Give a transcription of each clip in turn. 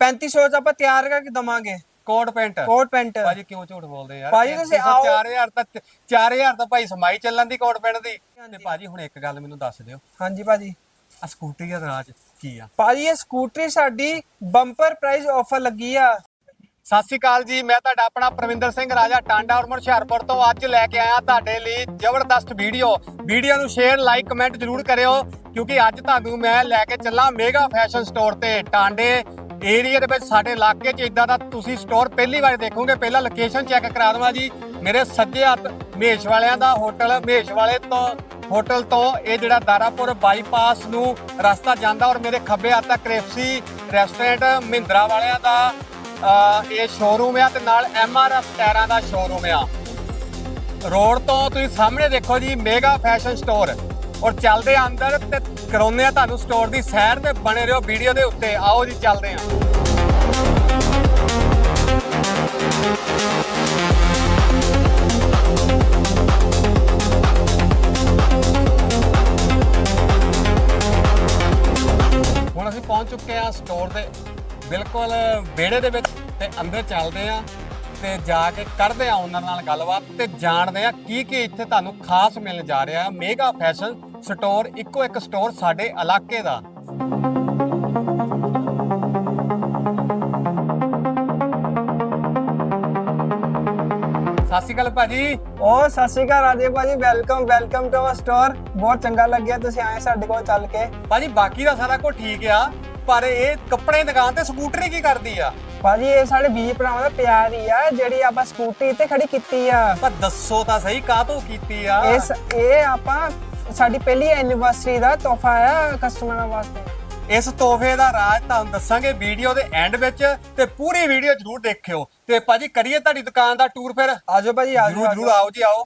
3500 ਚ ਆਪਾਂ ਤਿਆਰ ਕਰਕੇ ਦਵਾਂਗੇ। Coat pant. Coat pant. ਭਾਜੀ ਕਿਉਂ ਝੂਠ ਬੋਲਦੇ ਯਾਰ? ਭਾਜੀ ਤੁਸੀਂ ਆਓ। 4000 ਤਾਂ 4000 ਤਾਂ ਭਾਈ ਸਮਾਈ ਚੱਲਣ ਦੀ ਕੋਟ ਪੈਂਟ ਦੀ। ਤੇ ਭਾਜੀ ਹੁਣ ਇੱਕ ਗੱਲ ਮੈਨੂੰ ਦੱਸ ਦਿਓ। ਹਾਂਜੀ ਭਾਜੀ। ਆ ਸਕੂਟੀ ਦਾ ਰਾਜ ਕੀ ਆ? ਭਾਜੀ ਇਹ ਸਕੂਟਰੀ ਸਾਡੀ ਬੰਪਰ ਪ੍ਰਾਈਸ ਆਫਰ ਲੱਗੀ ਆ। ਸਤਿ ਸ਼੍ਰੀ ਅਕਾਲ ਜੀ ਮੈਂ ਤੁਹਾਡਾ ਆਪਣਾ ਪ੍ਰਵਿੰਦਰ ਸਿੰਘ ਰਾਜਾ ਟਾਂਡਾ ਔਰ ਹੁਸ਼ਿਆਰਪੁਰ ਤੋਂ ਅੱਜ ਲੈ ਕੇ ਆਇਆ ਤੁਹਾਡੇ ਲਈ ਜ਼ਬਰਦਸਤ ਵੀਡੀਓ ਵੀਡੀਓ ਨੂੰ ਸ਼ੇਅਰ ਲਾਈਕ ਕਮੈਂਟ ਜ਼ਰੂਰ ਕਰਿਓ ਕਿਉਂਕਿ ਅੱਜ ਤੁਹਾਨੂੰ ਮੈਂ ਲੈ ਕੇ ਚੱਲਾਂ ਮੇਗਾ ਫੈਸ਼ਨ ਸਟੋਰ ਤੇ ਟਾਂਡੇ। ਏਰੀਆ ਦੇ ਵਿੱਚ ਸਾਡੇ ਇਲਾਕੇ 'ਚ ਇਦਾਂ ਦਾ ਤੁਸੀਂ ਸਟੋਰ ਪਹਿਲੀ ਵਾਰ ਦੇਖੋਗੇ, ਪਹਿਲਾਂ ਲੋਕੇਸ਼ਨ ਚੈੱਕ ਕਰਾ ਦਵਾਂ ਜੀ। ਮੇਰੇ ਸੱਜੇ ਹੱਥ ਮਹੇਸ਼ ਵਾਲਿਆਂ ਦਾ ਹੋਟਲ ਮਹੇਸ਼ ਵਾਲੇ ਤੋਂ ਹੋਟਲ ਤੋਂ ਇਹ ਜਿਹੜਾ ਦਾਰਾਪੁਰ ਬਾਈਪਾਸ ਨੂੰ ਰਸਤਾ ਜਾਂਦਾ ਔਰ ਮੇਰੇ ਖੱਬੇ ਹੱਥ ਤੱਕ ਕ੍ਰੇਫਸੀ ਰੈਸਟੋਰੈਂਟ ਮਹਿੰਦਰਾ ਵਾਲਿਆਂ ਦਾ ਇਹ ਸ਼ੋਰੂਮ ਆ ਤੇ ਨਾਲ ਐਮਆਰਐਫ ਟਾਇਰਾਂ ਦਾ ਸ਼ੋਰੂਮ ਆ। ਰੋਡ ਤੋਂ ਤੁਸੀਂ ਸਾਹਮਣੇ ਦੇਖੋ ਜੀ ਮੇਗਾ ਫੈਸ਼ਨ ਸਟੋਰ ਔਰ ਚੱਲਦੇ ਆ ਅੰਦਰ ਤੇ ਕਰਾਉਂਦੇ ਆ ਤੁਹਾਨੂੰ ਸਟੋਰ ਦੀ ਸੈਰ ਤੇ ਬਣੇ ਰਹੋ ਵੀਡੀਓ ਦੇ ਉੱਤੇ। ਆਓ ਜੀ, ਚੱਲਦੇ ਆ। ਹੁਣ ਅਸੀਂ ਪਹੁੰਚ ਚੁੱਕੇ ਆ ਸਟੋਰ ਦੇ ਬਿਲਕੁਲ ਵਿਹੜੇ ਦੇ ਵਿੱਚ ਤੇ ਅੰਦਰ ਚੱਲਦੇ ਆ ਤੇ ਜਾ ਕੇ ਕਰਦੇ ਆ ਉਹਨਾਂ ਨਾਲ ਗੱਲਬਾਤ ਤੇ ਜਾਣਦੇ ਆ ਕੀ ਕੀ ਇੱਥੇ ਤੁਹਾਨੂੰ ਖਾਸ ਮਿਲਣ ਜਾ ਰਿਹਾ ਮੇਗਾ ਫੈਸ਼ਨ ਸਟੋਰ ਇੱਕੋ ਇੱਕ ਸਟੋਰ ਸਾਡੇ ਇਲਾਕੇ ਦਾ। ਸਤਿ ਸ਼੍ਰੀ ਅਕਾਲ ਭਾਜੀ। ਓ ਸਤਿ ਸ਼੍ਰੀ ਅਕਾਲ ਰਾਜੇ ਭਾਜੀ welcome welcome to our store ਬਹੁਤ ਚੰਗਾ ਲੱਗਿਆ ਤੁਸੀਂ ਆਏ ਸਾਡੇ ਕੋਲ ਚੱਲ ਕੇ। ਭਾਜੀ ਬਾਕੀ ਦਾ ਸਾਰਾ ਕੁਝ ਠੀਕ ਆ ਪਰ ਇਹ ਕੱਪੜੇ ਦੀ ਦੁਕਾਨ ਤੇ ਸਕੂਟਰੀ ਕੀ ਕਰਦੀ ਆ? ਭਾਜੀ ਇਹ ਸਾਡੇ ਵੀਰ ਭਰਾਵਾਂ ਦਾ ਪਿਆਰ ਹੀ ਆ ਜਿਹੜੀ ਆਪਾਂ ਸਕੂਟਰੀ ਤੇ ਖੜੀ ਕੀਤੀ ਆ। ਪਰ ਦੱਸੋ ਤਾਂ ਸਹੀ ਕਾਹਤੋਂ ਕੀਤੀ ਆ? ਇਸ ਇਹ ਆਪਾਂ ਸਾਡੀ ਪਹਿਲੀ ਐਨੀਵਰਸਰੀ ਦਾ ਤੋਹਫਾ ਆ ਕਸਟਮਰਾਂ ਵਾਸਤੇ। ਇਸ ਤੋਹਫੇ ਦਾ ਰਾਜ ਤੁਹਾਨੂੰ ਦੱਸਾਂਗੇ ਵੀਡੀਓ ਦੇ ਐਂਡ ਵਿੱਚ ਤੇ ਪੂਰੀ ਵੀਡੀਓ ਜਰੂਰ ਦੇਖਿਓ। ਤੇ ਭਾਜੀ ਕਰੀਏ ਤੁਹਾਡੀ ਦੁਕਾਨ ਦਾ ਟੂਰ ਫਿਰ? ਆਜੋ ਭਾਜੀ ਆਜੋ ਜਰੂਰ ਆਓ ਜੀ ਆਓ।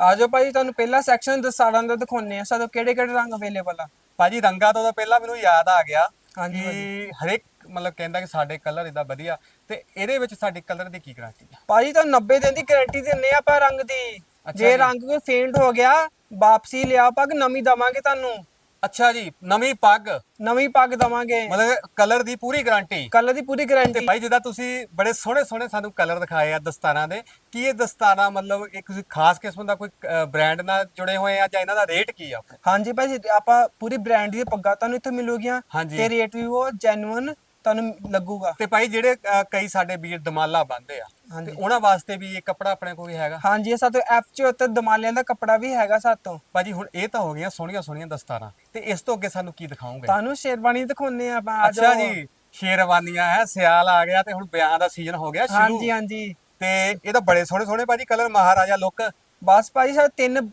ਆਜੋ ਭਾਜੀ ਤੁਹਾਨੂੰ ਪਹਿਲਾ ਸੈਕਸ਼ਨ ਦਸਾੜਾਂ ਦਾ ਦਿਖਾਉਣੇ ਆ ਸਾਡੇ ਕਿਹੜੇ ਕਿਹੜੇ ਰੰਗ ਅਵੇਲੇਬਲ ਆ? ਭਾਜੀ ਰੰਗਾਂ ਤੋਂ ਤਾਂ ਪਹਿਲਾਂ ਮੈਨੂੰ ਯਾਦ ਆ ਗਿਆ ਹਾਂਜੀ, ਹਰੇਕ ਮਤਲਬ ਕਹਿੰਦਾ ਕਿ ਸਾਡੇ ਕਲਰ ਇਦਾਂ ਵਧੀਆ। ਤੇ ਇਹਦੇ ਵਿੱਚ ਸਾਡੇ ਕਲਰ ਦੀ ਕੀ ਗਾਰੰਟੀ ਆ? ਭਾਜੀ ਤਾਂ 90 ਦਿਨ ਦੀ ਗਾਰੰਟੀ ਦਿੰਨੇ ਆ ਆਪਾਂ ਰੰਗ ਦੀ। ਜੇ। ਰੰਗ ਕੋਈ ਫੇਂਟ ਹੋ ਗਿਆ ਵਾਪਸੀ ਲਿਆ ਪੱਗ ਨਵੀਂ ਦਵਾਂਗੇ ਤੁਹਾਨੂੰ। ਅੱਛਾ ਜੀ ਨਵੀਂ ਪੱਗ। ਨਵੀਂ ਪੱਗ ਦਵਾਂਗੇ। ਮਤਲਬ ਕਲਰ ਦੀ ਪੂਰੀ ਗਾਰੰਟੀ। ਕਲਰ ਦੀ ਪੂਰੀ ਤੇ ਗਾਰੰਟੀ ਭਾਈ ਜਿੱਦਾਂ ਤੁਸੀਂ ਬੜੇ ਸੋਹਣੇ ਸੋਹਣੇ ਸਾਨੂੰ ਕਲਰ ਦਿਖਾਏ ਆ ਦਸਤਾਰਾਂ ਦੇ ਕੀ ਇਹ ਦਸਤਾਰਾਂ ਮਤਲਬ ਇੱਕ ਤੁਸੀਂ ਖਾਸ ਕਿਸਮ ਦਾ ਕੋਈ ਬ੍ਰਾਂਡ ਨਾਲ ਜੁੜੇ ਹੋਏ ਆ ਜਾਂ ਇਹਨਾਂ ਦਾ ਰੇਟ ਕੀ ਆ? ਹਾਂਜੀ ਭਾਜੀ ਆਪਾਂ ਪੂਰੀ ਬ੍ਰਾਂਡ ਦੀ ਪੱਗਾਂ ਤੁਹਾਨੂੰ ਇੱਥੇ ਮਿਲੂਗੀਆਂ ਹਾਂਜੀ। ਤੇ ਰੇਟ ਵੀ ਉਹ ਜੈਨੂਇਨ ਤੁਹਾਨੂੰ ਲੱਗੂਗਾ। ਤੇ ਭਾਈ ਜਿਹੜੇ ਅ, ਕਈ ਸਾਡੇ ਵੀਰ ਦਮਾਲਾ ਬੰਦੇ ਆ। ਤੇ ਉਹਨਾਂ ਵਾਸਤੇ ਵੀ ਇਹ ਕੱਪੜਾ ਆਪਣੇ ਕੋਲ ਹੈਗਾ। ਹਾਂਜੀ ਇਹ ਸਾਤੋਂ F74 ਦਮਾਲਿਆਂ ਦਾ ਕੱਪੜਾ ਵੀ ਹੈਗਾ ਸਾਤੋਂ। ਭਾਜੀ ਹੁਣ ਇਹ ਤਾਂ ਹੋ ਗਈਆਂ ਸੋਹਣੀਆਂ ਸੋਹਣੀਆਂ ਦਸਤਾਰਾਂ। ਤੇ ਇਸ ਤੋਂ ਅੱਗੇ ਸਾਨੂੰ ਕੀ ਦਿਖਾਓਗੇ? ਤੁਹਾਨੂੰ ਸ਼ੇਰਵਾਨੀ ਦਿਖਾਉਣੇ ਆ ਆਪਾਂ ਆਜੋ ਅੱਛਾ ਜੀ ਸ਼ੇਰਵਾਨੀਆਂ ਹੈ ਸਿਆਲ ਆ ਗਿਆ ਤੇ ਹੁਣ ਵਿਆਹ ਦਾ ਸੀਜ਼ਨ ਹੋ ਗਿਆ ਸ਼ੁਰੂ। ਹਾਂਜੀ ਹਾਂਜੀ। ਤੇ ਇਹ ਤਾਂ ਬੜੇ ਸੋਹਣੇ ਸੋਹਣੇ ਭਾਜੀ ਕਲਰ ਮਹਾਰਾਜਾ ਲੁੱਕ। ਬਸ ਭਾਜੀ ਸਾਡੇ ਤਿੰਨ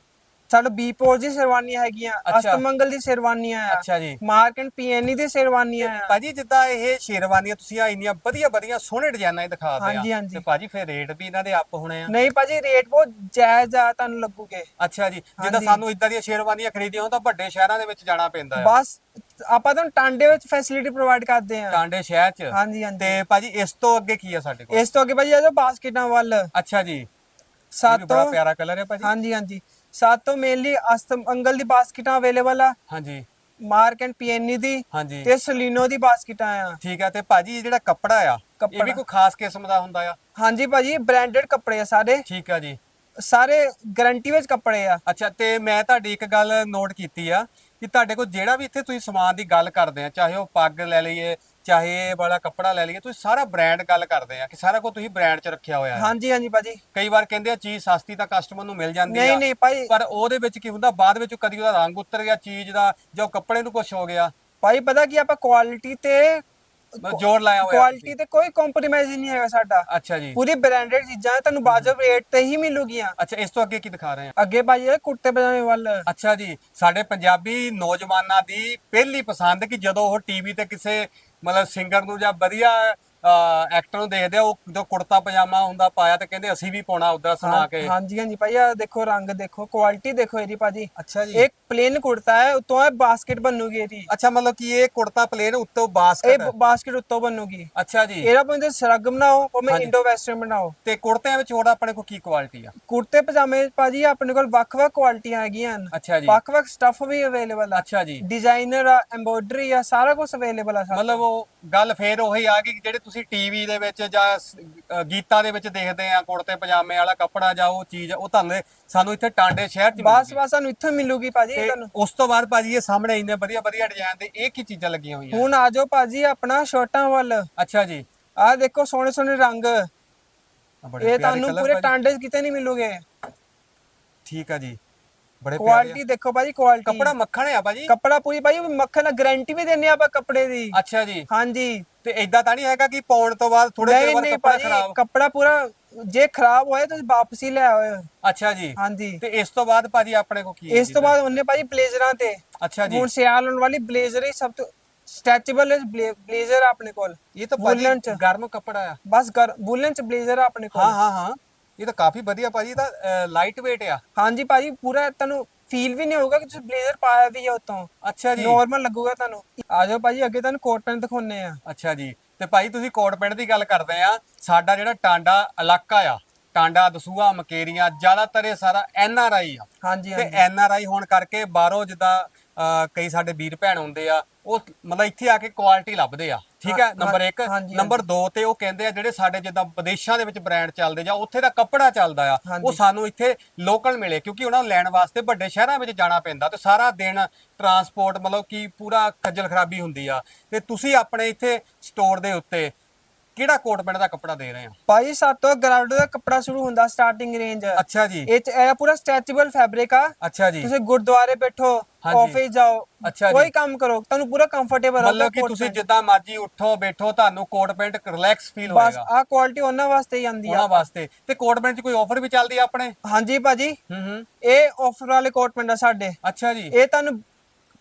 ਸਾਡੇ ਬੀ ਪੋਰ ਦੀ ਸ਼ੇਰਵਾਨੀਆਂ ਹੈਗੀਆਂ ਅੱਛਾ। ਅਸਤਮੰਗਲ ਦੀ ਸ਼ੇਰਵਾਨੀਆਂ ਆ ਅੱਛਾ ਜੀ। ਮਾਰਕ ਐਂਡ ਪੀਐਨਈ ਦੀ ਸ਼ੇਰਵਾਨੀਆਂ ਆ। ਭਾਜੀ ਜਿੱਦਾਂ ਇਹ ਸ਼ੇਰਵਾਨੀਆਂ ਤੁਸੀਂ ਆ ਇੰਨੀਆਂ ਵਧੀਆ ਵਧੀਆ ਸੋਹਣੇ ਡਿਜ਼ਾਈਨਾਂ ਹੀ ਦਿਖਾਦੇ ਆ ਹਾਂਜੀ, ਹਾਂਜੀ। ਤੇ ਭਾਜੀ ਫਿਰ ਰੇਟ ਵੀ ਇਹਨਾਂ ਦੇ ਅੱਪ ਹੋਣੇ ਆ। ਨਹੀਂ ਭਾਜੀ ਰੇਟ ਬਹੁਤ ਜਾਇਜ਼ ਆ ਤੁਹਾਨੂੰ ਲੱਗੂਗੇ। ਅੱਛਾ ਜੀ ਜਿੱਦਾਂ ਹਾਂਜੀ। ਸਾਨੂੰ ਇਦਾਂ ਦੀਆਂ ਸ਼ੇਰਵਾਨੀਆਂ ਖਰੀਦੀਆਂ ਹੋਣ ਤਾਂ ਵੱਡੇ ਸ਼ਹਿਰਾਂ ਦੇ ਵਿੱਚ ਜਾਣਾ ਪੈਂਦਾ ਆ। ਬਸ ਆਪਾਂ ਤੁਹਾਨੂੰ ਟਾਂਡੇ ਵਿੱਚ ਫੈਸਿਲਿਟੀ ਪ੍ਰੋਵਾਈਡ ਕਰਦੇ ਆ। ਟਾਂਡੇ ਸ਼ਹਿਰ 'ਚ? ਹਾਂਜੀ ਹਾਂਜੀ। ਤੇ ਭਾਜੀ ਇਸ ਤੋਂ ਅੱਗੇ ਕੀ ਆ ਸਾਡੇ ਕੋਲ? ਇਸ ਤੋਂ ਅੱਗੇ ਭਾਜੀ ਆਜੋ ਬਾਸਕਟਾਂ ਵੱਲ। ਅੱਛਾ ਜੀ। ਇਹ ਬੜਾ ਸਾਤੋਂ ਪਿਆਰਾ ਕਲਰ ਹੈ ਭਾਜੀ। ਹਾਂਜੀ ਹਾਂਜੀ। ਸਾਤੋਂ ਮੇਨਲੀ ਅਸਤਮੰਗਲ ਦੀ ਬਾਸਕਟਾਂ ਅਵੇਲੇਬਲ ਆ। ਹਾਂਜੀ। ਮਾਰਕ ਐਂਡ ਪੀਐਨਈ ਦੀ ਹਾਂਜੀ। ਤੇ ਸਲੀਨੋ ਦੀ ਬਾਸਕਟਾਂ ਆ। ਠੀਕ ਆ ਤੇ ਭਾਜੀ ਇਹ ਜਿਹੜਾ ਕੱਪੜਾ ਆ ਇਹ ਕੱਪੜਾ। ਵੀ ਕੋਈ ਖਾਸ ਕਿਸਮ ਦਾ ਹੁੰਦਾ ਆ? ਹਾਂਜੀ ਭਾਜੀ ਬ੍ਰਾਂਡਡ ਕੱਪੜੇ ਆ ਸਾਰੇ। ਠੀਕ ਆ ਜੀ। ਸਾਰੇ ਗਾਰੰਟੀ ਵਿੱਚ ਕੱਪੜੇ ਆ। ਅੱਛਾ ਤੇ ਮੈਂ ਤੁਹਾਡੀ ਇੱਕ ਗੱਲ ਨੋਟ ਕੀਤੀ ਆ ਕਿ ਤੁਹਾਡੇ ਕੋਲ ਜਿਹੜਾ ਵੀ ਇੱਥੇ ਤੁਸੀਂ ਸਮਾਨ ਦੀ ਗੱਲ ਕਰਦੇ ਆ ਚਾਹੇ ਉਹ ਪੱਗ ਲੈ ਲਈਏ ਚਾਹੇ ਇਹ ਵਾਲਾ ਕੱਪੜਾ ਲੈ ਲਈਏ ਤੁਸੀਂ ਸਾਰਾ ਬ੍ਰਾਂਡ ਗੱਲ ਕਰਦੇ ਆ ਕਿ ਸਾਰਾ ਕੁਝ ਤੁਸੀਂ ਬ੍ਰਾਂਡ 'ਚ ਰੱਖਿਆ ਹੋਇਆ ਹੈ। ਹਾਂਜੀ ਹਾਂਜੀ ਭਾਜੀ। ਕਈ ਵਾਰ ਕਹਿੰਦੇ ਆ ਚੀਜ਼ ਸਸਤੀ ਤਾਂ ਕਸਟਮਰ ਨੂੰ ਮਿਲ ਜਾਂਦੀ ਆ। ਨਹੀਂ ਨਹੀਂ ਭਾਈ। ਪਰ ਉਹਦੇ ਵਿੱਚ ਕੀ ਹੁੰਦਾ ਬਾਅਦ ਵਿੱਚ ਕਦੀ ਉਹਦਾ ਰੰਗ ਉਤਰ ਗਿਆ ਚੀਜ਼ ਦਾ ਜਾਂ ਉਹ ਕੱਪੜੇ ਨੂੰ ਕੁਝ ਹੋ ਗਿਆ। ਭਾਈ ਪਤਾ ਕੀ ਆਪਾਂ ਕੁਆਲਿਟੀ ਤੇ ਮਤਲਬ ਜ਼ੋਰ ਲਾਇਆ ਹੋਇਆ ਕੁਆਲਿਟੀ ਤੇ ਕੋਈ ਕੰਪਰੋਮਾਈਜ਼ ਨਹੀਂ ਹੈਗਾ ਸਾਡਾ। ਅੱਛਾ ਜੀ। ਪੂਰੀ ਬ੍ਰਾਂਡਡ ਚੀਜ਼ਾਂ ਤੁਹਾਨੂੰ ਬਾਜਬ ਰੇਟ ਤੇ ਹੀ ਮਿਲੂਗੀਆਂ। ਅੱਛਾ ਇਸ ਤੋਂ ਅੱਗੇ ਕੀ ਦਿਖਾ ਰਹੇ ਆ? ਅੱਗੇ ਭਾਜੀ ਇਹ ਕੁੜਤੇ ਪਜਾਮੇ ਵੱਲ। ਅੱਛਾ ਜੀ ਸਾਡੇ ਪੰਜਾਬੀ ਨੌਜਵਾਨਾਂ ਦੀ ਪਹਿਲੀ ਪਸੰਦ ਕਿ ਜਦੋਂ ਉਹ ਟੀਵੀ ਤੇ ਕਿਸੇ ਮਤਲਬ ਸਿੰਗਰ ਨੂੰ ਜਾਂ ਵਧੀਆ ਐਕਟਰ ਨੂੰ ਦੇਖਦੇ ਆ ਉਹ ਜਦੋਂ ਕੁੜਤਾ ਪਜਾਮਾ ਹੁੰਦਾ ਪਾਇਆ ਤੇ ਕਹਿੰਦੇ ਅਸੀਂ ਵੀ ਪਾਉਣਾ ਉਦਾਂ ਸੁਣਾ ਕੇ। ਹਾਂਜੀ ਹਾਂਜੀ ਭਾਈ ਆ ਦੇਖੋ ਰੰਗ ਦੇਖੋ ਕੁਆਲਿਟੀ ਦੇਖੋ ਇਹਦੀ ਭਾਜੀ। ਅੱਛਾ ਜੀ। ਇੱਕ ਪਲੇਨ ਕੁੜਤਾ ਹੈ ਉਤੋਂ ਇਹ ਬਾਸਕਟ ਬਣੂਗੀ ਇਹਦੀ। ਅੱਛਾ ਮਤਲਬ ਕਿ ਇਹ ਕੁੜਤਾ ਪਲੇਨ ਉੱਤੋਂ ਇਹ ਬਾਸਕਟ ਬਾਸਕਟ ਉੱਤੋਂ ਬਣੂਗੀ। ਅੱਛਾ ਜੀ। ਇਹਦਾ ਭਾਵੇਂ ਸਰਗ ਬਣਾਓ ਹਾਂਜੀ। ਇੰਡੋ ਵੈਸਟਰਨ ਬਣਾਓ। ਤੇ ਕੁੜਤਿਆਂ ਵਿੱਚ ਹੋਰ ਆਪਣੇ ਕੋਲ ਕੀ ਕੁਆਲਿਟੀ ਆ? ਕੁੜਤੇ ਪਜਾਮੇ ਭਾਜੀ ਆਪਣੇ ਕੋਲ ਵੱਖ-ਵੱਖ ਕੁਆਲਿਟੀਆਂ ਹੈਗੀਆਂ ਹਨ। ਅੱਛਾ ਜੀ। ਵੱਖ-ਵੱਖ ਸਟੱਫ ਵੀ ਅਵੇਲੇਬਲ ਆ। ਅੱਛਾ ਜੀ। ਡਿਜ਼ਾਈਨਰ ਆ ਐਮਬੋਡਰੀ ਆ ਸਾਰਾ ਕੁਝ ਅਵੇਲੇਬਲ ਆ ਮਤਲਬ ਉਹ ਗੱਲ ਫੇਰ ਉਹੀ ਆ ਗਈ ਕਿ ਜਿਹੜੇ ਤੁਸੀਂ ਟੀਵੀ ਦੇ ਵਿੱਚ ਜਾਂ ਸ- ਅ, ਗੀਤਾਂ ਦੇ ਵਿੱਚ ਦੇਖਦੇ ਆ ਕੁੜਤੇ ਪਜਾਮੇ ਵਾਲਾ ਕੱਪੜਾ ਜਾਂ ਉਹ ਚੀਜ਼ ਉਹ ਤੁਹਾਨੂੰ ਸਾਨੂੰ ਇੱਥੇ ਟਾਂਡੇ ਸ਼ਹਿਰ ਚ ਬਸ ਬਸ ਸਾਨੂੰ ਇੱਥੋਂ ਮਿਲੂਗੀ ਭਾਜੀ ਤੁਹਾਨੂੰ। ਉਸ ਤੋਂ ਬਾਅਦ ਭਾਜੀ ਇਹ ਸਾਹਮਣੇ ਇੰਨੇ ਵਧੀਆ ਵਧੀਆ ਡਿਜ਼ਾਈਨ ਦੇ ਇਹ ਕੀ ਚੀਜ਼ਾਂ ਲੱਗੀਆਂ ਹੋਈਆਂ? ਹੁਣ ਆ ਜਾਓ ਭਾਜੀ ਆਪਣਾ ਸ਼ਰਟਾਂ ਵੱਲ। ਅੱਛਾ ਜੀ। ਆਹ ਦੇਖੋ ਸੋਹਣੇ ਸੋਹਣੇ ਰੰਗ। ਬੜੇ ਇਹ ਪਿਆਰੇ ਤੁਹਾਨੂੰ colour ਪੂਰੇ ਭਾਜੀ। ਟਾਂਡੇ 'ਚ ਕਿਤੇ ਨਹੀਂ ਮਿਲੂਗੇ। ਠੀਕ ਆ ਜੀ। ਬੜੇ ਪਿਆਰੇ ਕੁਆਲਿਟੀ ਦੇਖੋ ਭਾਜੀ ਕੁਆਲਿਟੀ ਕੱਪੜਾ ਮੱਖਣ ਆ ਭਾਜੀ। ਕੱਪੜਾ ਪੂਰੀ ਭਾਜੀ ਮੱਖਣ ਗਾਰੰਟੀ ਵੀ ਦਿੰਨੇ ਆਪਾਂ ਕੱਪੜੇ ਦੀ। ਅੱਛਾ ਜੀ। ਹਾਂਜੀ। ਤੇ ਇਦਾਂ ਤਾਂ ਨਹੀਂ ਹੈਗਾ ਕਿ ਪਾਉਣ ਤੋਂ ਬਾਅਦ ਥੋੜੇ ਨਹੀਂ ਚਿਰ ਬਾਅਦ ਨਹੀਂ ਕੱਪੜਾ ਭਾਜੀ ਖਰਾਬ। ਕੱਪੜਾ ਪੂਰਾ ਜੇ ਖਰਾਬ ਹੋਇਆ ਤੁਸੀਂ ਵਾਪਸੀ ਲੈ ਆਓ। ਅੱਛਾ ਜੀ। ਹਾਂਜੀ। ਤੇ ਇਸ ਤੋਂ ਬਾਅਦ ਭਾਜੀ ਆਪਣੇ ਕੋ ਕੀ ਹੈ ਇਸ ਜੀ? ਤੋਂ ਬਾਅਦ ਉਹਨੇ ਭਾਜੀ ਬਲੇਜ਼ਰਾਂ ਤੇ। ਅੱਛਾ ਜੀ। ਹੁਣ ਸਿਆਲ ਆਉਣ ਵਾਲੀ ਬਲੇਜ਼ਰ ਹੀ ਸਭ ਤੋਂ ਸਟ੍ਰੈਚੇਬਲ ਬਲੇਜ਼ਰ ਆਪਣੇ ਕੋਲ। ਇਹ ਤਾਂ ਭਾਜੀ ਚ। ਗਰਮ ਕੱਪੜਾ ਆ। ਬਸ ਕਰ ਵੂਲਨ ਚ ਬਲੇਜ਼ਰ ਆਪਣੇ ਹਾਂ ਕੋਲ। ਹਾਂ ਹਾਂ ਇਹ ਤਾਂ ਕਾਫੀ ਵਧੀਆ ਭਾਜੀ ਇਹ ਤਾਂ ਲਾਈਟ weight ਆ। ਹਾਂਜੀ ਭਾਜੀ ਪੂਰਾ ਤੁਹਾਨੂੰ ਫੀਲ ਵੀ ਨਹੀਂ ਹੋਊਗਾ ਕਿ ਤੁਸੀਂ ਬਲੇਜ਼ਰ ਪਾਇਆ ਵੀ ਹੈ ਉਤੋਂ। ਅੱਛਾ ਜੀ। ਨਾਰਮਲ ਲੱਗੂਗਾ ਤੁਹਾਨੂੰ। ਆ ਜਾਓ ਭਾਜੀ ਅੱਗੇ ਤੁਹਾਨੂੰ ਕੋਟ ਪੈਂਟ ਦਿਖਾਉਣੇ ਆ। ਅੱਛਾ ਜੀ। ਤੇ ਭਾਈ ਤੁਸੀਂ ਕੋਟ ਪਿੰਡ ਦੀ ਗੱਲ ਕਰਦੇ ਆ। ਸਾਡਾ ਜਿਹੜਾ ਟਾਂਡਾ ਇਲਾਕਾ ਆ ਟਾਂਡਾ ਦਸੂਆ ਮਕੇਰੀਆਂ ਜ਼ਿਆਦਾਤਰ ਇਹ ਸਾਰਾ ਐਨ ਆਰ ਆਈ ਆ। ਹਾਂਜੀ ਤੇ ਐਨ ਆਰ ਆਈ ਹੋਣ ਕਰਕੇ ਬਾਹਰੋਂ ਜਿੱਦਾਂ ਕਈ ਸਾਡੇ ਵੀਰ ਭੈਣ ਹੁੰਦੇ ਆ ਉਹ ਮਤਲਬ ਇੱਥੇ ਆ ਕੇ ਕੁਆਲਿਟੀ ਲੱਭਦੇ ਆ। ਠੀਕ ਹੈ ਨੰਬਰ 1 ਹਾਂਜੀ, ਨੰਬਰ 2 ਤੇ ਉਹ ਕਹਿੰਦੇ ਆ ਜਿਹੜੇ ਸਾਡੇ ਜਿੱਦਾਂ ਵਿਦੇਸ਼ਾਂ ਦੇ ਵਿੱਚ ਬ੍ਰਾਂਡ ਚੱਲਦੇ ਜਾਂ ਉੱਥੇ ਦਾ ਕੱਪੜਾ ਚੱਲਦਾ ਆ। ਉਹ ਸਾਨੂੰ ਇੱਥੇ ਲੋਕਲ ਮਿਲੇ ਕਿਉਂਕਿ ਉਹਨਾਂ ਨੂੰ ਲੈਣ ਵਾਸਤੇ ਵੱਡੇ ਸ਼ਹਿਰਾਂ ਵਿੱਚ ਜਾਣਾ ਪੈਂਦਾ ਤੇ ਸਾਰਾ ਦਿਨ ਟਰਾਂਸਪੋਰਟ ਮਤਲਬ ਕਿ ਪੂਰਾ ਖੱਜਲ ਖਰਾਬੀ ਹੁੰਦੀ ਆ ਤੇ ਤੁਸੀਂ ਆਪਣੇ ਇੱਥੇ ਸਟੋਰ ਦੇ ਉੱਤੇ ਕਿਹੜਾ ਕੋਟ ਪੈਂਟ ਦਾ ਕੱਪੜਾ ਦੇ ਰਹੇ ਆ ਭਾਜੀ ਸਾਤੋਂ ਗਰਾਊਂਡ ਦਾ ਕੱਪੜਾ ਸ਼ੁਰੂ ਹੁੰਦਾ ਸਟਾਰਟਿੰਗ ਰੇਂਜ ਅੱਛਾ ਜੀ। ਇਹ ਪੂਰਾ ਸਟ੍ਰੈਚੇਬਲ ਫੈਬਰਿਕ ਆ। ਅੱਛਾ ਜੀ। ਤੁਸੀਂ ਗੁਰਦੁਆਰੇ ਬੈਠੋ ਹਾਂਜੀ। ਆਫਿਸ ਜਾਓ ਅੱਛਾ ਜੀ। ਕੋਈ ਕੰਮ ਕਰੋ ਤੁਹਾਨੂੰ ਪੂਰਾ ਕੰਫਰਟੇਬਲ ਮਤਲਬ ਕਿ ਤੁਸੀਂ ਜਿੱਦਾਂ ਮਰਜ਼ੀ ਉੱਠੋ ਬੈਠੋ ਤੁਹਾਨੂੰ ਕੋਟ ਪੈਂਟ ਰਿਲੈਕਸ ਫੀਲ ਬਸ ਹੋਏਗਾ। ਆ ਕੁਆਲਿਟੀ ਉਹਨਾਂ ਵਾਸਤੇ ਹੀ ਆਂਦੀ ਆ। ਉਹਨਾਂ ਵਾਸਤੇ। ਤੇ ਕੋਟ ਪੈਂਟ 'ਚ ਕੋਈ ਆਫਰ ਵੀ ਚੱਲਦੀ ਆ ਆਪਣੇ? ਹਾਂਜੀ ਭਾਜੀ। ਹੂੰ ਹੂੰ। ਇਹ ਆਫਰ ਵਾਲੇ ਕੋਟ ਪੈਂਟ ਆ ਸਾਡੇ। ਅੱਛਾ ਜੀ। ਇਹ ਤੁਹਾਨੂੰ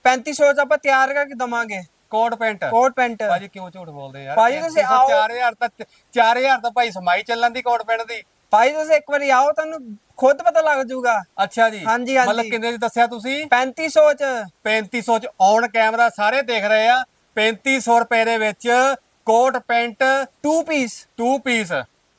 3500 ਚ ਆਪਾਂ ਤਿਆਰ ਕਰਕੇ ਦਵਾਂਗੇ। ਕੋਟ ਪੈਂਟ ਕੋਟ ਪੈਂਟ ਭਾਜੀ ਕਿਉਂ ਝੂਠ ਬੋਲਦੇ ਯਾਰ? ਭਾਜੀ ਤੁਸੀਂ ਆਓ। 4000 ਤਾਂ 4000 ਤਾਂ ਭਾਈ ਸਮਾਈ ਚੱਲਣ ਦੀ ਕੋਟ ਪੈਂਟ ਦੀ। ਭਾਈ ਤੁਸੀਂ ਇੱਕ ਵਾਰੀ ਆਓ ਤੁਹਾਨੂੰ ਖੁਦ ਪਤਾ ਲੱਗ ਜਾਊਗਾ। ਅੱਛਾ ਜੀ। ਹਾਂਜੀ, ਹਾਂਜੀ। ਮਤਲਬ ਕਿੰਨੇ ਦੀ ਦੱਸਿਆ ਤੁਸੀਂ? 3500 ਚ। 3500 ਚ ਔਨ ਕੈਮਰਾ ਸਾਰੇ ਦੇਖ ਰਹੇ ਆ। 3500 ਰੁਪਏ ਦੇ ਵਿੱਚ ਕੋਟ ਪੈਂਟ 2 ਪੀਸ 2 ਪੀਸ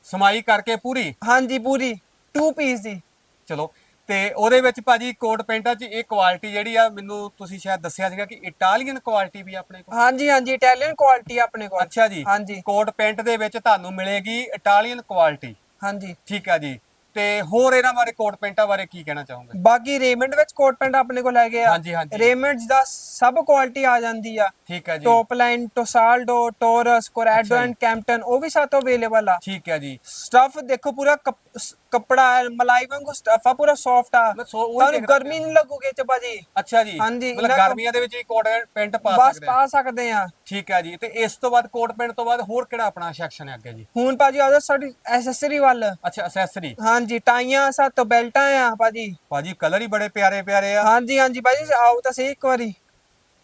ਸਮਾਈ ਕਰਕੇ ਪੂਰੀ? ਹਾਂਜੀ ਪੂਰੀ। 2 ਪੀਸ ਦੀ ਚਲੋ ਤੇ ਉਹਦੇ ਵਿੱਚ ਭਾਜੀ ਕੋਟ ਪੈਂਟਾਂ 'ਚ ਇਹ ਕੁਆਲਿਟੀ ਜਿਹੜੀ ਆ ਮੈਨੂੰ ਤੁਸੀਂ ਸ਼ਾਇਦ ਦੱਸਿਆ ਸੀਗਾ ਕਿ ਇਟਾਲੀਅਨ ਕੁਆਲਿਟੀ ਵੀ ਆਪਣੇ ਕੋਲ। ਹਾਂਜੀ ਹਾਂਜੀ ਇਟਾਲੀਅਨ ਕੁਆਲਿਟੀ ਆਪਣੇ ਕੋਲ। ਅੱਛਾ ਜੀ। ਹਾਂਜੀ। ਕੋਟ ਪੈਂਟ ਦੇ ਵਿੱਚ ਤੁਹਾਨੂੰ ਮਿਲੇਗੀ ਇਟਾਲੀਅਨ ਕੁਆਲਿਟੀ ਹਾਂਜੀ ਠੀਕ ਆ ਜੀ ਤੇ ਹੋਰ ਇਹਨਾਂ ਬਾਰੇ ਕੋਟ ਪੈਂਟਾਂ ਬਾਰੇ ਕੀ ਕਹਿਣਾ ਚਾਹੋਗੇ? ਬਾਕੀ ਰੇਮੰਡ ਵਿੱਚ ਕੋਟ ਪੈਂਟ ਆਪਣੇ ਕੋਲ ਹੈਗੇ ਆ। ਹਾਂਜੀ ਹਾਂਜੀ। ਰੇਮੰਡ ਦਾ ਸਭ ਕੁਆਲਿਟੀ ਆ ਜਾਂਦੀ ਆ। ਠੀਕ ਹੈ ਜੀ। ਟੌਪ ਲਾਈਨ ਟੋਸਾਲਡੋ ਟੋਰਸ ਕੋਰੈਡੋ। ਐਂਡ ਕੈਂਪਟਨ ਉਹ ਵੀ ਸਾਤੋਂ ਅਵੇਲੇਬਲ ਆ। ਠੀਕ ਹੈ ਜੀ। ਸਟਫ ਦੇਖੋ ਪੂਰਾ ਕੱਪ- ਸ- ਕੱਪੜਾ ਹੈ ਮਲਾਈ ਵਾਂਗੂ ਸਟਫ ਆ ਪੂਰਾ ਸੌਫਟ ਆ। ਮੈਂ ਸੋ- ਉਹੀ ਤੁਹਾਨੂੰ ਦੇਖਦਾ ਗਰਮੀ ਨਹੀਂ ਲੱਗੂਗੀ ਚ ਭਾਜੀ। ਅੱਛਾ ਜੀ। ਹਾਂਜੀ, ਮਤਲਬ ਇਹਨਾਂ ਕੋਲ- ਗਰਮੀਆਂ ਦੇ ਵਿੱਚ ਵੀ ਕੋਟ ਪੈਂਟ ਪਾ ਬਸ ਸਕਦੇ ਆ। ਪਾ ਸਕਦੇ ਆ। ਠੀਕ ਹੈ ਜੀ। ਤੇ ਇਸ ਤੋਂ ਬਾਅਦ ਕੋਟ ਪੈਂਟ ਤੋਂ ਬਾਅਦ ਹੋਰ ਕਿਹੜਾ ਆਪਣਾ ਸੈਕਸ਼ਨ ਹੈ ਅੱਗੇ ਜੀ? ਹੁਣ ਭਾਜੀ ਆ ਜਾਓ ਸਾਡੀ ਐਸੈਸਰੀ ਵੱਲ। ਅੱਛਾ ਅਸੈਸਰੀ ਹਾਂਜੀ ਟਾਈਆਂ ਸਾਤੋਂ ਬੈਲਟਾਂ ਆ ਭਾਜੀ। ਭਾਜੀ ਕਲਰ ਹੀ ਬੜੇ ਪਿਆਰੇ ਪਿਆਰੇ ਆ। ਹਾਂਜੀ ਹਾਂਜੀ ਭਾਜੀ ਆਓ ਤਾਂ ਸਹੀ ਇੱਕ ਵਾਰੀ।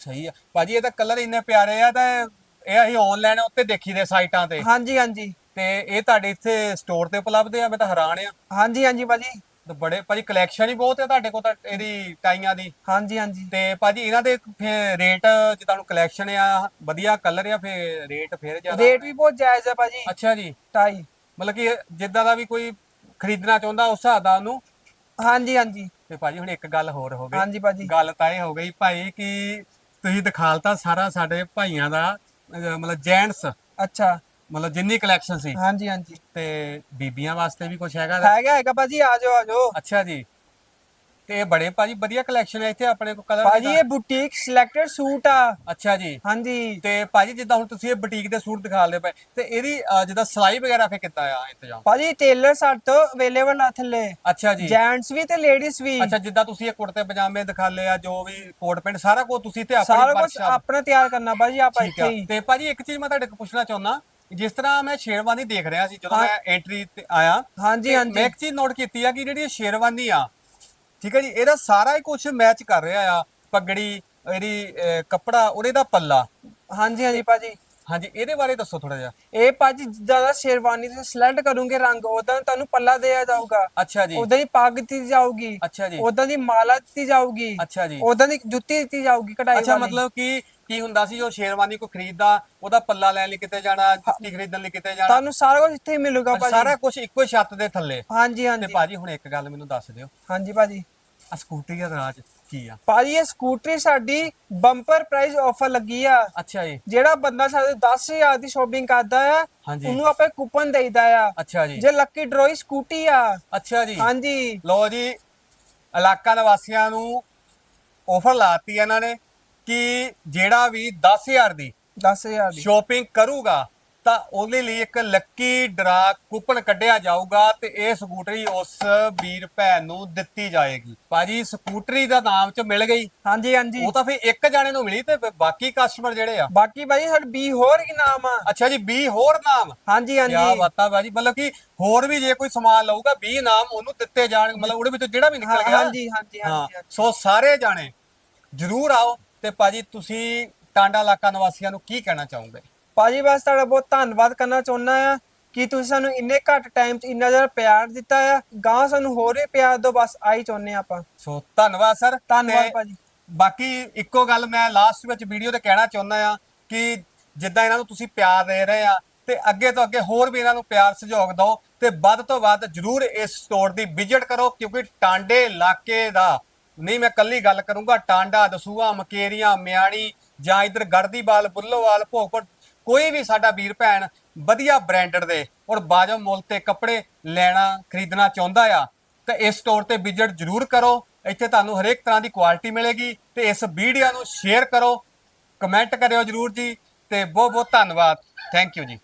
ਸਹੀ ਆ। ਭਾਜੀ ਇਹ ਤਾਂ ਕਲਰ ਇੰਨੇ ਪਿਆਰੇ ਆ ਤਾਂ ਇਹ ਅਸੀਂ ਆਨਲਾਈਨ ਉੱਤੇ ਦੇਖੀਦੇ ਸਾਈਟਾਂ ਤੇ। ਹਾਂਜੀ ਹਾਂਜੀ। ਤੇ ਇਹ ਤੁਹਾਡੇ ਇੱਥੇ ਸਟੋਰ ਤੇ ਉਪਲਬਧ ਆ ਮੈਂ ਤਾਂ ਹੈਰਾਨ ਆ। ਹਾਂਜੀ ਹਾਂਜੀ ਭਾਜੀ। ਤੇ ਬੜੇ ਭਾਜੀ ਕਲੈਕਸ਼ਨ ਹੀ ਬਹੁਤ ਹੈ ਤੁਹਾਡੇ ਕੋਲ ਤਾਂ ਇਹਦੀ ਟਾਈਆਂ ਦੀ। ਹਾਂਜੀ ਹਾਂਜੀ। ਤੇ ਭਾਜੀ ਇਹਨਾਂ ਦੇ ਫਿਰ ਰੇਟ ਜੇ ਤੁਹਾਨੂੰ ਕਲੈਕਸ਼ਨ ਆ ਵਧੀਆ ਕਲਰ ਆ ਫਿਰ ਰੇਟ ਫਿਰ ਜ਼ਿਆਦਾ? ਰੇਟ ਵੀ ਬਹੁਤ ਜਾਇਜ਼ ਹੈ ਭਾਜੀ। ਅੱਛਾ ਜੀ। ਟਾਈ। ਮਤਲਬ ਕਿ ਜਿੱਦਾਂ ਦਾ ਵੀ ਕੋਈ ਖਰੀਦਣਾ ਚਾਹੁੰਦਾ ਉਸ ਹਿਸਾਬ ਦਾ ਉਹਨੂੰ? ਹਾਂਜੀ ਹਾਂਜੀ। ਤੇ ਭਾਜੀ ਹੁਣ ਇੱਕ ਗੱਲ ਹੋਰ ਹੋ ਗਈ। ਹਾਂਜੀ ਭਾਜੀ। ਗੱਲ ਤਾਂ ਇਹ ਹੋ ਗਈ ਭਾਈ ਕਿ ਤੁਸੀਂ ਦਿਖਾਲਤਾ ਸਾਰਾ ਸਾਡੇ ਭਾਈਆਂ ਦਾ ਅਹ ਮਤਲਬ ਜੈਂਟਸ ਅੱਛਾ। ਮਤਲਬ ਜਿੰਨੀ ਕਲੈਕਸ਼ਨ ਸੀ। ਹਾਂਜੀ ਹਾਂਜੀ। ਤੇ ਬੀਬੀਆਂ ਵਾਸਤੇ ਵੀ ਕੁਝ ਹੈਗਾ? ਹੈਗਾ ਹੈਗਾ ਭਾਜੀ ਆ ਜਾਓ ਆ ਜਾਓ। ਅੱਛਾ ਜੀ। ਤੇ ਇਹ ਬੜੇ ਭਾਜੀ ਵਧੀਆ ਕਲੈਕਸ਼ਨ ਹੈ ਇੱਥੇ ਆਪਣੇ ਕੋਲ ਕਲਰ ਭਾਜੀ ਇਹ ਬੁਟੀਕ ਸਿਲੈਕਟਡ ਸੂਟ ਆ। ਅੱਛਾ ਜੀ। ਹਾਂਜੀ। ਤੇ ਭਾਜੀ ਜਿੱਦਾਂ ਹੁਣ ਤੁਸੀਂ ਇਹ ਬੁਟੀਕ ਦੇ ਸੂਟ ਦਿਖਾ ਲਏ ਪਏ ਤੇ ਇਹਦੀ ਅਹ, ਜਿੱਦਾਂ ਸਿਲਾਈ ਵਗੈਰਾ ਫੇ ਕਿੱਦਾਂ ਆ ਇੰਤਜ਼ਾਮ ਭਾਜੀ ਟੇਲਰ ਸਾਡੇ ਤੋਂ ਅਵੇਲੇਬਲ ਆ ਥੱਲੇ। ਅੱਛਾ ਜੀ। ਜੈਂਟਸ ਵੀ ਤੇ ਲੇਡੀਜ਼ ਵੀ। ਅੱਛਾ ਜਿੱਦਾਂ ਤੁਸੀਂ ਇਹ ਕੁੜਤੇ ਪਜਾਮੇ ਦਿਖਾ ਲਏ ਆ ਜੋ ਵੀ ਕੋਟ ਪੈਂਟ ਸਾਰਾ ਕੁਝ ਤੁਸੀਂ ਤੇ ਆਪਣੀ ਸਾਰਾ ਕੁਝ workshop- ਆਪਣਾ ਤਿਆਰ ਕਰਨਾ ਭਾਜੀ ਆਪਾਂ ਠੀਕ ਆ। ਇੱਥੇ ਹੀ। ਤੇ ਭਾਜੀ ਇੱਕ ਚੀਜ਼ ਮੈਂ ਤੁਹਾਡੇ ਕੋਲ ਪੁੱਛਣਾ ਚਾਹੁੰਦਾ ਜਿਸ ਤਰ੍ਹਾਂ ਮੈਂ ਸ਼ੇਰਵਾਨੀ ਦੇਖ ਰਿਹਾ ਸੀ ਜਦੋਂ ਹਾਂ। ਮੈਂ ਐਂਟਰੀ ਤੇ ਆਇਆ ਹਾਂਜੀ ਤੇ ਹਾਂਜੀ। ਮੈਂ ਇੱਕ ਚੀਜ਼ ਨੋਟ ਕੀਤੀ ਆ ਕਿ ਜਿਹੜੀ ਇਹ ਸ਼ੇਰਵਾਨੀ ਆ ਠੀਕ ਹੈ ਜੀ? ਇਹਦਾ ਸਾਰਾ ਹੀ ਕੁਝ ਮੈਚ ਕਰ ਰਿਹਾ ਆ। ਪਗੜੀ ਇਹਦੀ ਕੱਪੜਾ ਉਹਦੇ ਦਾ ਪੱਲਾ। ਹਾਂਜੀ ਹਾਂਜੀ ਭਾਜੀ। ਹਾਂਜੀ ਇਹਦੇ ਬਾਰੇ ਦੱਸੋ ਥੋੜਾ ਜਿਹਾ। ਇਹ ਭਾਜੀ ਜ਼ਿਆਦਾ ਸ਼ੇਰਵਾਨੀ ਤੇ ਸਿਲੈਕਟ ਕਰੋਗੇ ਰੰਗ ਉਦਾਂ ਤੁਹਾਨੂੰ ਪੱਲਾ ਦਿਆ ਜਾਊਗਾ। ਅੱਛਾ ਜੀ। ਉਦਾਂ ਦੀ ਪੱਗ ਦਿੱਤੀ ਜਾਊਗੀ। ਅੱਛਾ ਜੀ। ਉਦਾਂ ਦੀ ਮਾਲਾ ਦਿੱਤੀ ਜਾਊਗੀ। ਅੱਛਾ ਜੀ। ਉਦਾਂ ਦੀ ਜੁੱਤੀ ਦਿੱਤੀ ਜਾਊਗੀ ਕਢਾਈ ਅੱਛਾ ਮਤਲਬ ਕਿ ਕੀ ਹੁੰਦਾ ਸੀ ਜੋ ਸ਼ੇਰਵਾਨੀ ਕੋ ਖਰੀਦਦਾ ਉਹਦਾ ਪੱਲਾ ਲੈਣ ਲਈ ਕਿਤੇ ਜਾਣਾ ਜੁੱਤੀ ਖਰੀਦਣ ਲਈ ਕਿਤੇ ਜਾਣਾ। ਤੁਹਾਨੂੰ ਸਾਰਾ ਕੁਝ ਇੱਥੇ ਹੀ ਮਿਲੂਗਾ ਭਾਜੀ। ਸਾਰਾ ਕੁਝ ਇੱਕੋ ਹੀ ਛੱਤ ਦੇ ਥੱਲੇ। ਹਾਂਜੀ ਤੇ ਹਾਂਜੀ। ਭਾਜੀ ਹੁਣ ਇੱਕ ਗੱਲ ਮੈਨੂੰ ਦੱਸ ਦਿਓ। ਹਾਂਜੀ ਭਾਜੀ। ਆ ਸਕੂਟਰੀ ਦਾ ਰਾਜ ਕੀ ਆ? ਭਾਜੀ ਇਹ ਸਕੂਟਰੀ ਸਾਡੀ ਬੰਪਰ ਪ੍ਰਾਈਸ ਆਫਰ ਲੱਗੀ ਆ। ਅੱਛਾ ਜੀ। ਜਿਹੜਾ ਬੰਦਾ ਸਾਡੇ 10000 ਦੀ ਸ਼ੋਪਿੰਗ ਕਰਦਾ ਆ ਉਹਨੂੰ ਆਪਾਂ ਕੂਪਨ ਦੇਈਦਾ ਆ। ਅੱਛਾ ਜੀ। ਜੇ ਲੱਕੀ ਡਰੋਈ ਸਕੂਟੀ ਆ। ਅੱਛਾ ਜੀ। ਹਾਂਜੀ। ਲੋ ਜੀ ਇਲਾਕਾ ਨਿਵਾਸੀਆਂ ਨੂੰ ਆਫਰ ਲਾਤੀ ਇਹਨਾਂ ਨੇ। ਕਿ ਜਿਹੜਾ ਵੀ 10000 ਦੀ 10000 ਦੀ। ਸ਼ਾਪਿੰਗ ਕਰੂਗਾ ਤਾਂ ਉਹਦੇ ਲਈ ਇੱਕ ਲੱਕੀ ਡਰਾ ਕੂਪਨ ਕੱਢਿਆ ਜਾਊਗਾ ਤੇ ਇਹ ਸਕੂਟਰੀ ਉਸ ਵੀਰ ਭੈਣ ਨੂੰ ਦਿੱਤੀ ਜਾਏਗੀ। ਭਾਜੀ ਸਕੂਟਰੀ ਦਾ ਨਾਮ ਚ ਮਿਲ ਗਈ। ਹਾਂਜੀ ਹਾਂਜੀ। ਉਹ ਤਾਂ ਫਿਰ ਇੱਕ ਜਾਣੇ ਨੂੰ ਮਿਲੀ ਤੇ ਬਾਕੀ ਕਸਟਮਰ ਜਿਹੜੇ ਆ। ਬਾਕੀ ਭਾਜੀ ਸਾਡੇ 20 ਹੋਰ ਕੀ ਨਾਮ ਆ? ਅੱਛਾ ਜੀ 20 ਹੋਰ ਨਾਮ? ਹਾਂਜੀ ਹਾਂਜੀ। ਬਾਤਾਂ ਭਾਜੀ ਮਤਲਬ ਕਿ ਹੋਰ ਵੀ ਜੇ ਕੋਈ ਸਮਾਨ ਲਊਗਾ 20 ਨਾਮ ਉਹਨੂੰ ਦਿੱਤੇ ਜਾਣ ਮਤਲਬ ਉਹਦੇ ਵਿੱਚੋਂ ਜਿਹੜਾ ਵੀ ਨਿਕਲ ਗਿਆ। ਹਾਂਜੀ ਹਾਂਜੀ ਹਾਂਜੀ। ਸੋ ਸਾਰੇ ਜਾਣੇ ਜਰੂਰ ਆਓ ਤੇ ਭਾਜੀ ਤੁਸੀਂ ਟਾਂਡਾ ਇਲਾਕਾ ਨਿਵਾਸੀਆਂ ਨੂੰ ਕੀ ਕਹਿਣਾ ਚਾਹੋਗੇ? ਭਾਜੀ ਬਸ ਤੁਹਾਡਾ ਬਹੁਤ ਧੰਨਵਾਦ ਕਰਨਾ ਚਾਹੁੰਦਾ ਆ ਕਿ ਤੁਸੀਂ ਸਾਨੂੰ ਇੰਨੇ ਘੱਟ ਟਾਈਮ 'ਚ ਇੰਨਾ ਜ਼ਿਆਦਾ ਪਿਆਰ ਦਿੱਤਾ ਆ। ਗਾਂ ਸਾਨੂੰ ਹੋਰ ਵੀ ਪਿਆਰ ਦਿਓ ਬਸ ਆਈ ਚਾਹੁੰਦੇ ਆ ਆਪਾਂ। ਸੋ ਧੰਨਵਾਦ ਸਰ। ਧੰਨਵਾਦ ਤੇ ਭਾਜੀ। ਬਾਕੀ ਇੱਕੋ ਗੱਲ ਮੈਂ ਲਾਸਟ ਵਿੱਚ ਵੀਡੀਓ ਤੇ ਕਹਿਣਾ ਚਾਹੁੰਦਾ ਆ ਕਿ ਜਿੱਦਾਂ ਇਹਨਾਂ ਨੂੰ ਤੁਸੀਂ ਪਿਆਰ ਦੇ ਰਹੇ ਆ ਤੇ ਅੱਗੇ ਤੋਂ ਅੱਗੇ ਹੋਰ ਵੀ ਇਹਨਾਂ ਨੂੰ ਪਿਆਰ ਸਹਿਯੋਗ ਦਿਓ ਤੇ ਵੱਧ ਤੋਂ ਵੱਧ ਜਰੂਰ ਇਸ ਸਟੋਰ ਦੀ ਵਿਜ਼ਿਟ ਕਰੋ ਕਿਉਂਕਿ ਟਾਂਡੇ ਇਲਾਕੇ ਦਾ ਨਹੀਂ, ਮੈਂ ਕੱਲੀ ਗੱਲ ਕਰੂੰਗਾ। ਟਾਂਡਾ ਦਸੂਆ ਮਕੇਰੀਆਂ, ਮਿਆਣੀ ਜਾਂ ਇਧਰ ਗੜਦੀਵਾਲ ਬੁੱਲੋਵਾਲ ਭੋਗਪੁਰ ਕੋਈ ਵੀ ਸਾਡਾ ਵੀਰ ਭੈਣ ਵਧੀਆ ਬ੍ਰਾਂਡਡ ਦੇ ਔਰ ਬਾਜਬ ਮੁੱਲ ਤੇ ਕੱਪੜੇ ਲੈਣਾ, ਖਰੀਦਣਾ ਚਾਹੁੰਦਾ ਆ, ਤਾਂ ਇਸ ਸਟੋਰ ਤੇ ਵਿਜ਼ਿਟ ਜਰੂਰ ਕਰੋ। ਇੱਥੇ ਤੁਹਾਨੂੰ ਹਰੇਕ ਤਰ੍ਹਾਂ ਦੀ ਕੁਆਲਿਟੀ ਮਿਲੇਗੀ ਤੇ ਇਸ ਵੀਡੀਓ ਨੂੰ ਸ਼ੇਅਰ ਕਰੋ। ਕਮੈਂਟ ਕਰਿਓ ਜਰੂਰ ਜੀ ਤੇ ਬਹੁਤ ਬਹੁਤ ਧੰਨਵਾਦ। ਥੈਂਕ ਯੂ ਜੀ।